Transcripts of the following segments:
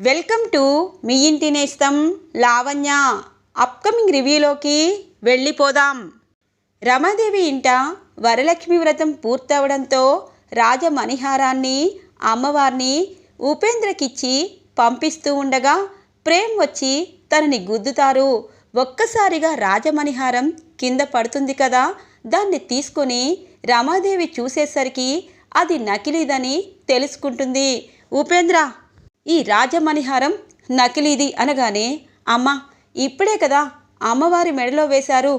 Welcome to me ఇంటి నేస్తం Lavanya. Upcoming రివ్యూలోకి వెళ్ళిపోదాం. రమాదేవి ఇంట వరలక్ష్మి వ్రతం పూర్తవడంతో రాజమణిహారాన్ని అమ్మవారిని ఉపేంద్రకిచ్చి పంపిస్తూ ఉండగా ప్రేమ్ వచ్చి తనని గుద్దుతారు. ఒక్కసారిగా రాజమణిహారం కింద పడుతుంది కదా దాన్ని తీసుకొని రమాదేవి చూసేసరికి అది నకిలీదని తెలుసుకుంటుంది. ఉపేంద్ర ఈ రాజమణిహారం నకిలీది అనగానే అమ్మ ఇప్పుడే కదా అమ్మవారి మెడలో వేశారు.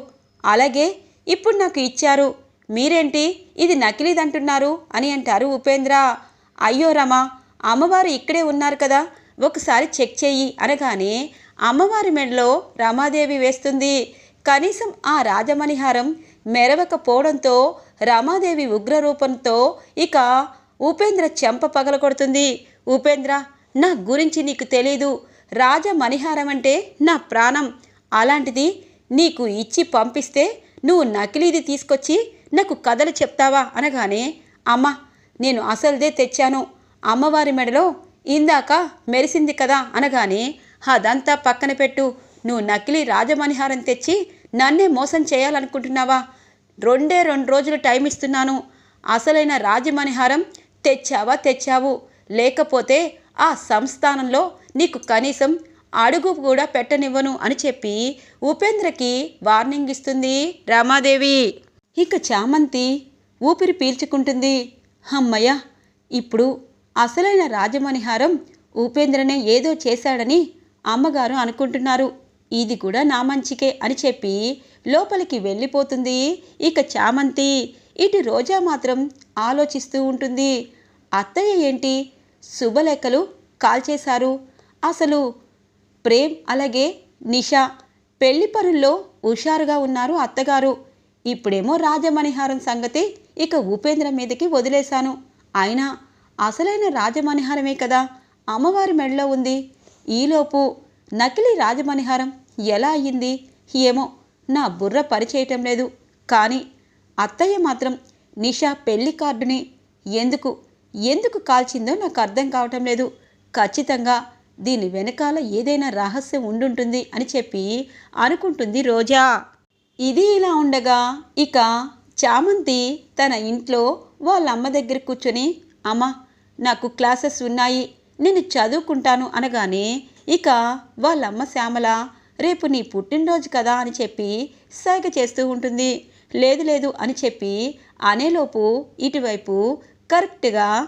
అలాగే ఇప్పుడు నాకు ఇచ్చారు. మీరేంటి ఇది నకిలీదంటున్నారు అని అంటారు ఉపేంద్ర. అయ్యో రమా అమ్మవారు ఇక్కడే ఉన్నారు కదా ఒకసారి చెక్ చేయి అనగానే అమ్మవారి మెడలో రమాదేవి వేస్తుంది. కనీసం ఆ రాజమణిహారం మెరవకపోవడంతో రమాదేవి ఉగ్రరూపంతో ఇక ఉపేంద్ర చెంప పగలగొడుతుంది. ఉపేంద్ర నా గురించి నీకు తెలీదు. రాజమణిహారం అంటే నా ప్రాణం. అలాంటిది నీకు ఇచ్చి పంపిస్తే నువ్వు నకిలీది తీసుకొచ్చి నాకు కథలు చెప్తావా? అనగానే అమ్మ నేను అసలుదే తెచ్చాను. అమ్మవారి మెడలో ఇందాక మెరిసింది కదా? అనగానే అదంతా పక్కన పెట్టు. నువ్వు నకిలీ రాజమణిహారం తెచ్చి నన్నే మోసం చేయాలనుకుంటున్నావా? రెండే రెండు రోజులు టైం ఇస్తున్నాను. అసలైన రాజమణిహారం తెచ్చావా? తెచ్చావు. లేకపోతే ఆ సంస్థానంలో నీకు కనీసం అడుగు కూడా పెట్టనివ్వను అని చెప్పి ఉపేంద్రకి వార్నింగ్ ఇస్తుంది రామాదేవి. ఇక చామంతి ఊపిరి పీల్చుకుంటుంది. అమ్మయ్య ఇప్పుడు అసలైన రాజమణిహారం ఉపేంద్రనే ఏదో చేశాడని అమ్మగారు అనుకుంటున్నారు. ఇది కూడా నా మంచికే అని చెప్పి లోపలికి వెళ్ళిపోతుంది. ఇక చామంతి ఇటు రోజా మాత్రం ఆలోచిస్తూ ఉంటుంది. అత్తయ్య ఏంటి? శుభలేఖలు కాల్చేశారు. అసలు ప్రేమ్ అలాగే నిషా పెళ్ళి పనుల్లో హుషారుగా ఉన్నారు అత్తగారు. ఇప్పుడేమో రాజమణిహారం సంగతి ఇక ఉపేంద్ర మీదకి వదిలేశాను. అయినా అసలైన రాజమణిహారమే కదా అమ్మవారి మెడలో ఉంది. ఈలోపు నకిలీ రాజమణిహారం ఎలా అయ్యింది? ఏమో నా బుర్ర పరిచేయటం లేదు. కానీ అత్తయ్య మాత్రం నిషా పెళ్ళి కార్డుని ఎందుకు ఎందుకు కాల్చిందో నాకు అర్థం కావటం లేదు. ఖచ్చితంగా దీని వెనకాల ఏదైనా రహస్యం ఉండుంటుంది అని చెప్పి అనుకుంటుంది రోజా. ఇది ఇలా ఉండగా ఇక చామంతి తన ఇంట్లో వాళ్ళ అమ్మ దగ్గర కూర్చొని అమ్మ నాకు క్లాసెస్ ఉన్నాయి నేను చదువుకుంటాను అనగానే ఇక వాళ్ళమ్మ శ్యామల రేపు నీ పుట్టినరోజు కదా అని చెప్పి సైగ చేస్తూ ఉంటుంది. లేదు లేదు అని చెప్పి అనేలోపు ఇటువైపు కరెక్ట్గా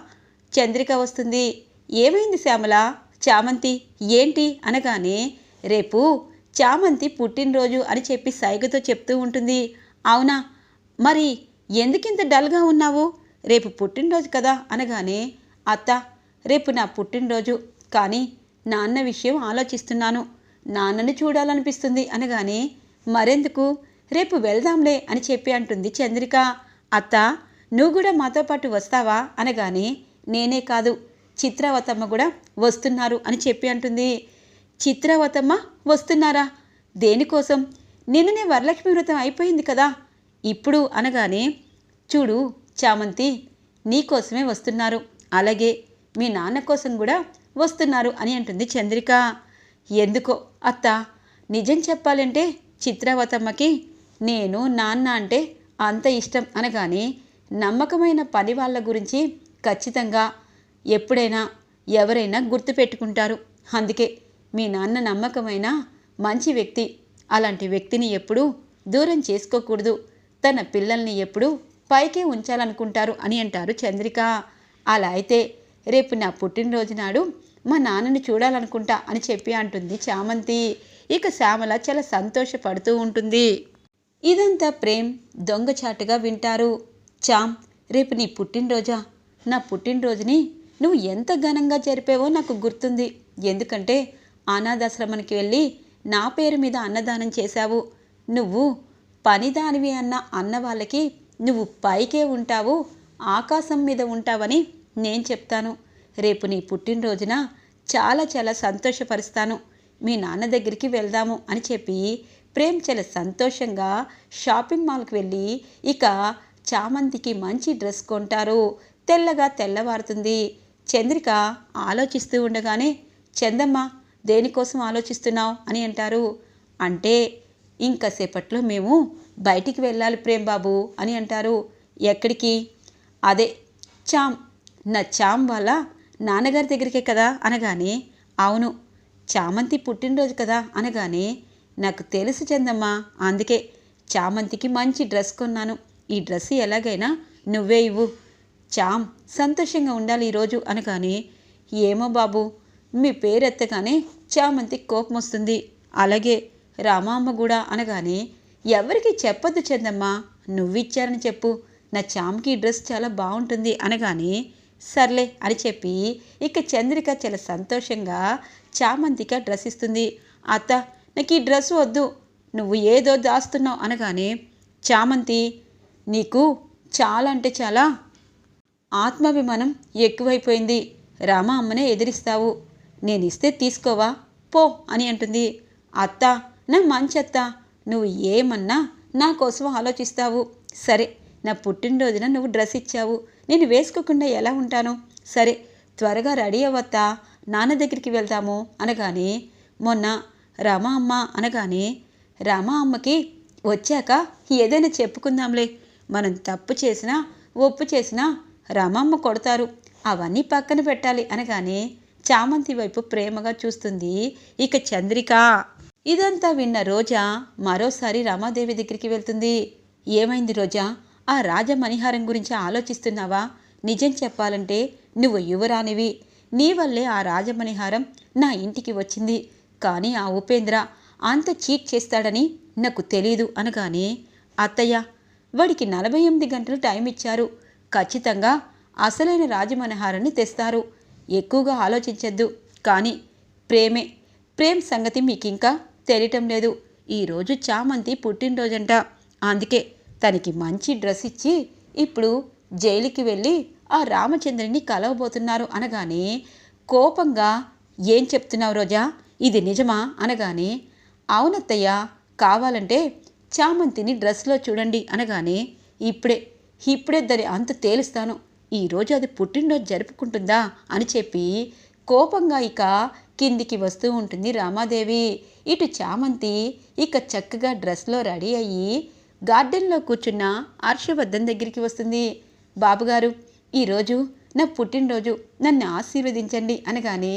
చంద్రిక వస్తుంది. ఏమైంది శ్యామల? చామంతి ఏంటి అనగానే రేపు చామంతి పుట్టినరోజు అని చెప్పి సైగతో చెప్తూ ఉంటుంది. అవునా? మరి ఎందుకింత డల్గా ఉన్నావు? రేపు పుట్టినరోజు కదా అనగానే అత్త రేపు నా పుట్టినరోజు. కానీ నాన్న విషయం ఆలోచిస్తున్నాను. నాన్నని చూడాలనిపిస్తుంది అనగానే మరెందుకు? రేపు వెళ్దాంలే అని చెప్పి అంటుంది చంద్రిక. అత్త నువ్వు కూడా మాతో పాటు వస్తావా? అనగానే నేనే కాదు. చిత్రవతమ్మ కూడా వస్తున్నారు అని చెప్పి అంటుంది. చిత్రవతమ్మ వస్తున్నారా? దేనికోసం? నిన్ననే వరలక్ష్మి వ్రతం అయిపోయింది కదా. ఇప్పుడు అనగానే చూడు చామంతి నీకోసమే వస్తున్నారు. అలాగే మీ నాన్న కోసం కూడా వస్తున్నారు అని అంటుంది చంద్రిక. ఎందుకో అత్త నిజం చెప్పాలంటే చిత్రవతమ్మకి నేను నాన్న అంటే అంత ఇష్టం అనగానే నమ్మకమైన పని వాళ్ళ గురించి ఖచ్చితంగా ఎప్పుడైనా ఎవరైనా గుర్తుపెట్టుకుంటారు. అందుకే మీ నాన్న నమ్మకమైన మంచి వ్యక్తి. అలాంటి వ్యక్తిని ఎప్పుడూ దూరం చేసుకోకూడదు. తన పిల్లల్ని ఎప్పుడూ పైకే ఉంచాలనుకుంటారు అని అంటారు చంద్రిక. అలా అయితే రేపు నా పుట్టినరోజు నాడు మా నాన్నని చూడాలనుకుంటా అని చెప్పి అంటుంది చామంతి. ఇక శ్యామల చాలా సంతోషపడుతూ ఉంటుంది. ఇదంతా ప్రేమ్ దొంగచాటుగా వింటారు. చామ్ రేపు నీ పుట్టినరోజా? నా పుట్టినరోజుని నువ్వు ఎంత ఘనంగా జరిపావో నాకు గుర్తుంది. ఎందుకంటే అనాథాశ్రమానికి వెళ్ళి నా పేరు మీద అన్నదానం చేశావు. నువ్వు పనిదానివి అన్న అన్న వాళ్ళకి నువ్వు పైకే ఉంటావు ఆకాశం మీద ఉంటావని నేను చెప్తాను. రేపు నీ పుట్టినరోజున చాలా చాలా సంతోషపరుస్తాను. మీ నాన్న దగ్గరికి వెళ్దాము అని చెప్పి ప్రేమ్ చాలా సంతోషంగా షాపింగ్ మాల్కి వెళ్ళి ఇక చామంతికి మంచి డ్రెస్ కొంటారు. తెల్లగా తెల్లవారుతుంది. చంద్రిక ఆలోచిస్తూ ఉండగానే చందమ్మ దేనికోసం ఆలోచిస్తున్నావు? అని అంటారు. అంటే ఇంకసేపట్లో మేము బయటికి వెళ్ళాలి ప్రేమ్ బాబు అని అంటారు. ఎక్కడికి? అదే చామ్ నా చామ్ వాళ్ళ నాన్నగారి దగ్గరికే కదా అనగానే అవును చామంతి పుట్టినరోజు కదా అనగానే నాకు తెలుసు చందమ్మ అందుకే చామంతికి మంచి డ్రెస్ కొన్నాను. ఈ డ్రెస్ ఎలాగైనా నువ్వే ఇవ్వు. చామ్ సంతోషంగా ఉండాలి ఈరోజు అనగానే ఏమో బాబు మీ పేరు ఎత్తగానే కోపం వస్తుంది. అలాగే రామామ్మ కూడా అనగానే ఎవరికి చెప్పొద్దు చందమ్మా నువ్విచ్చారని చెప్పు. నా చామ్కి ఈ డ్రెస్ చాలా బాగుంటుంది అనగానే సర్లే అని చెప్పి ఇక చంద్రిక చాలా సంతోషంగా చామంతిక డ్రెస్ ఇస్తుంది. అత్త నాకు ఈ డ్రెస్ వద్దు నువ్వు ఏదో దాస్తున్నావు అనగానే చామంతి నీకు చాలా అంటే చాలా ఆత్మాభిమానం ఎక్కువైపోయింది. రామ అమ్మనే ఎదిరిస్తావు. నేను ఇస్తే తీసుకోవా? పో అని అంటుంది. అత్త నా మంచి అత్త నువ్వు ఏమన్నా నా కోసం ఆలోచిస్తావు. సరే నా పుట్టినరోజున నువ్వు డ్రెస్ ఇచ్చావు. నేను వేసుకోకుండా ఎలా ఉంటాను? సరే త్వరగా రెడీ అవ్వత్తా నాన్న దగ్గరికి వెళ్తాము అనగానే మొన్న రామా అమ్మ అనగానే రామా అమ్మకి వచ్చాక ఏదైనా చెప్పుకుందాంలే. మనం తప్పు చేసినా ఒప్పు చేసినా రామమ్మ కొడతారు. అవన్నీ పక్కన పెట్టాలి అనగానే చామంతి వైపు ప్రేమగా చూస్తుంది ఇక చంద్రిక. ఇదంతా విన్న రోజా మరోసారి రమాదేవి దగ్గరికి వెళ్తుంది. ఏమైంది రోజా? ఆ రాజమణిహారం గురించి ఆలోచిస్తున్నావా? నిజం చెప్పాలంటే నువ్వు యువరానివి నీ వల్లే ఆ రాజమణిహారం నా ఇంటికి వచ్చింది. కానీ ఆ ఉపేంద్ర అంత చీట్ చేస్తాడని నాకు తెలీదు అనగానే అత్తయ్య వాడికి నలభై ఎనిమిది గంటలు టైం ఇచ్చారు. ఖచ్చితంగా అసలైన రాజమనహారాన్ని తెస్తారు. ఎక్కువగా ఆలోచించద్దు. కానీ ప్రేమే ప్రేమ్ సంగతి మీకింకా తెలియటం లేదు. ఈరోజు చామంతి పుట్టినరోజంట. అందుకే తనకి మంచి డ్రెస్ ఇచ్చి ఇప్పుడు జైలుకి వెళ్ళి ఆ రామచంద్రుని కలవబోతున్నారు అనగానే కోపంగా ఏం చెప్తున్నావు రోజా? ఇది నిజమా? అనగానే అవునత్తయ్య కావాలంటే చామంతిని డ్రెస్లో చూడండి అనగానే ఇప్పుడే ఇప్పుడే దాని అంత తేలుస్తాను. ఈరోజు అది పుట్టినరోజు జరుపుకుంటుందా? అని చెప్పి కోపంగా ఇక కిందికి వస్తూ ఉంటుంది రామాదేవి. ఇటు చామంతి ఇక చక్కగా డ్రెస్లో రెడీ అయ్యి గార్డెన్లో కూర్చున్న హర్షవర్ధన్ దగ్గరికి వస్తుంది. బాబుగారు ఈరోజు నా పుట్టినరోజు. నన్ను ఆశీర్వదించండి అనగానే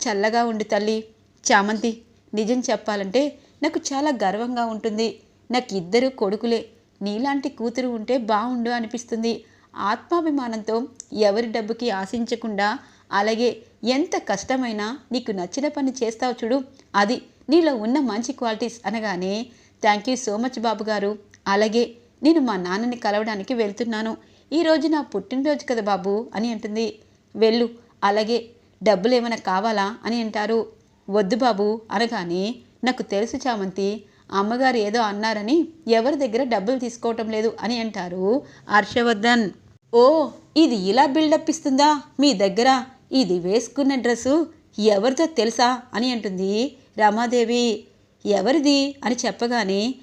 చల్లగా ఉండు తల్లి. చామంతి నిజం చెప్పాలంటే నాకు చాలా గర్వంగా ఉంటుంది. నాకు ఇద్దరు కొడుకులే. నీలాంటి కూతురు ఉంటే బాగుండు అనిపిస్తుంది. ఆత్మాభిమానంతో ఎవరి డబ్బుకి ఆశించకుండా అలాగే ఎంత కష్టమైనా నీకు నచ్చిన పని చేస్తావు చూడు. అది నీలో ఉన్న మంచి క్వాలిటీస్ అనగానే thank you so much Babu గారు అలాగే నేను మా నాన్నని కలవడానికి వెళ్తున్నాను. ఈరోజు నా పుట్టినరోజు కదా బాబు అని అంటుంది. వెళ్ళు అలాగే డబ్బులు ఏమైనా కావాలా అని అంటారు. వద్దు బాబు అనగానే నాకు తెలుసు చామంతి అమ్మగారు ఏదో అన్నారని ఎవరి దగ్గర డబ్బులు తీసుకోవటం లేదు అని అంటారు హర్షవర్ధన్. ఓ ఇది ఇలా బిల్డప్ ఇస్తుందా? మీ దగ్గర ఇది వేసుకున్న డ్రెస్సు ఎవరిదో తెలుసా అని అంటుంది రమాదేవి. ఎవరిది అని చెప్పగానే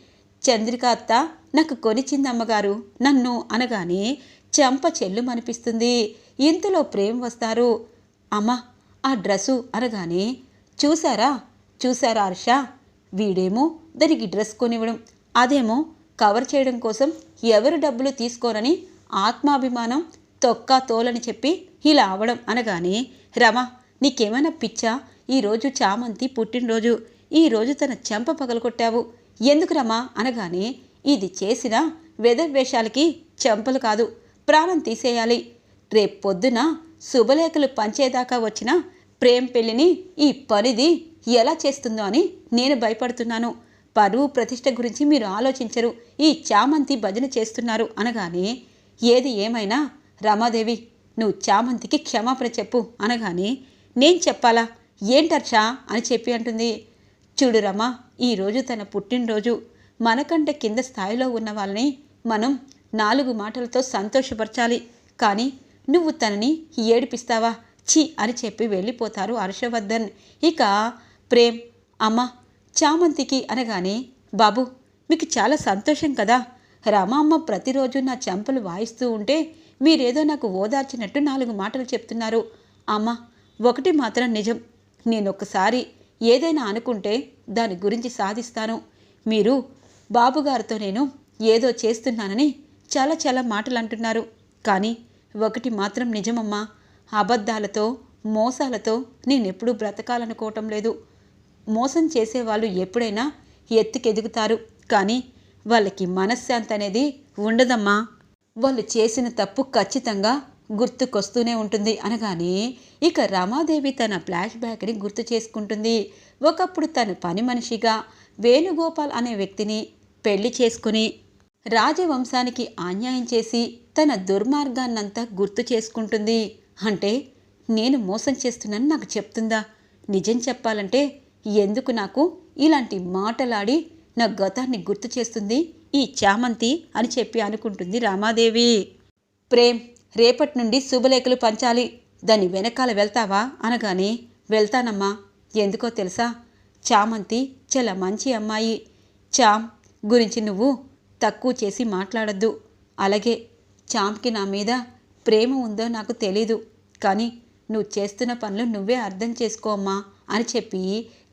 చంద్రిక అత్త నాకు కొనిచ్చింది అమ్మగారు నన్ను అనగానే చెంప చెల్లుమనిపిస్తుంది. ఇంతలో ప్రేమ్ వస్తారు. అమ్మ ఆ డ్రెస్సు అనగానే చూసారా? చూసారా హర్ష? వీడేమో దానికి డ్రెస్ కొనివ్వడం అదేమో కవర్ చేయడం కోసం ఎవరు డబ్బులు తీసుకోరని ఆత్మాభిమానం తొక్క తోలని చెప్పి ఇలా అవడం అనగానే రమ నీకేమైనా పిచ్చా? ఈరోజు చామంతి పుట్టినరోజు. ఈరోజు తన చెంప పగలగొట్టావు. ఎందుకు రమా? అనగానే ఇది చేసిన వెదవేషాలకి చెంపలు కాదు ప్రాణం తీసేయాలి. రేపు పొద్దున శుభలేఖలు పంచేదాకా వచ్చిన ప్రేమ్ పెళ్ళిని ఈ పనిది ఎలా చేస్తుందో అని నేను భయపడుతున్నాను. పరువు ప్రతిష్ట గురించి మీరు ఆలోచించరు. ఈ చామంతి భజన చేస్తున్నారు అనగానే ఏది ఏమైనా రమాదేవి నువ్వు చామంతికి క్షమాపణ చెప్పు అనగానే నేను చెప్పాలా? ఏంటర్షా? అని చెప్పి అంటుంది. చూడు రమా ఈరోజు తన పుట్టినరోజు. మనకంటే కింద స్థాయిలో ఉన్న వాళ్ళని మనం నాలుగు మాటలతో సంతోషపరచాలి. కానీ నువ్వు తనని ఏడిపిస్తావా? ఛీ! అని చెప్పి వెళ్ళిపోతారు హర్షవర్ధన్. ఇక ప్రేమ్ అమ్మ చామంతికి అనగానే బాబు మీకు చాలా సంతోషం కదా. రామమ్మ ప్రతిరోజు నా చెంపలు వాయిస్తూ ఉంటే మీరేదో నాకు ఓదార్చినట్టు నాలుగు మాటలు చెప్తున్నారు. అమ్మ ఒకటి మాత్రం నిజం. నేనొకసారి ఏదైనా అనుకుంటే దాని గురించి సాధిస్తాను. మీరు బాబుగారితో నేను ఏదో చేస్తున్నానని చాలా చాలా మాటలు అంటున్నారు కానీ ఒకటి మాత్రం నిజమమ్మా. అబద్ధాలతో మోసాలతో నేనెప్పుడూ బ్రతకాలనుకోవటం లేదు. మోసం చేసేవాళ్ళు ఎప్పుడైనా ఎత్తుకెదుగుతారు. కానీ వాళ్ళకి మనశ్శాంతి అనేది ఉండదమ్మా. వాళ్ళు చేసిన తప్పు ఖచ్చితంగా గుర్తుకొస్తూనే ఉంటుంది అనగానే ఇక రమాదేవి తన ఫ్లాష్ బ్యాక్ని గుర్తు చేసుకుంటుంది. ఒకప్పుడు తన పని మనిషిగా వేణుగోపాల్ అనే వ్యక్తిని పెళ్ళి చేసుకుని రాజవంశానికి అన్యాయం చేసి తన దుర్మార్గాన్నంతా గుర్తు చేసుకుంటుంది. అంటే నేను మోసం చేస్తున్నాను నాకు చెప్తుందా? నిజం చెప్పాలంటే ఎందుకు నాకు ఇలాంటి మాటలాడి నా గతాన్ని గుర్తు చేస్తుంది ఈ చామంతి అని చెప్పి అనుకుంటుంది రామాదేవి. ప్రేమ్ రేపటి నుండి శుభలేఖలు పంచాలి. దాని వెనకాల వెళ్తావా? అనగానే వెళ్తానమ్మా. ఎందుకో తెలుసా? చామంతి చాలా మంచి అమ్మాయి. చామ్ గురించి నువ్వు తక్కువ చేసి మాట్లాడద్దు. అలాగే చామ్కి నా మీద ప్రేమ ఉందో నాకు తెలీదు. కానీ నువ్వు చేస్తున్న పనులు నువ్వే అర్థం చేసుకోమ్మా అని చెప్పి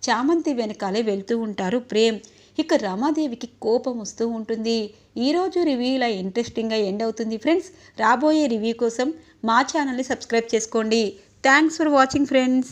చామంతి వెనకాలే వెళ్తూ ఉంటారు ప్రేమ్. ఇక రమాదేవికి కోపం వస్తూ ఉంటుంది. ఈరోజు రివ్యూ ఇలా ఇంట్రెస్టింగ్గా ఎండ్ అవుతుంది ఫ్రెండ్స్ రాబోయే రివ్యూ కోసం మా ఛానల్ని సబ్స్క్రైబ్ చేసుకోండి. Thanks for watching friends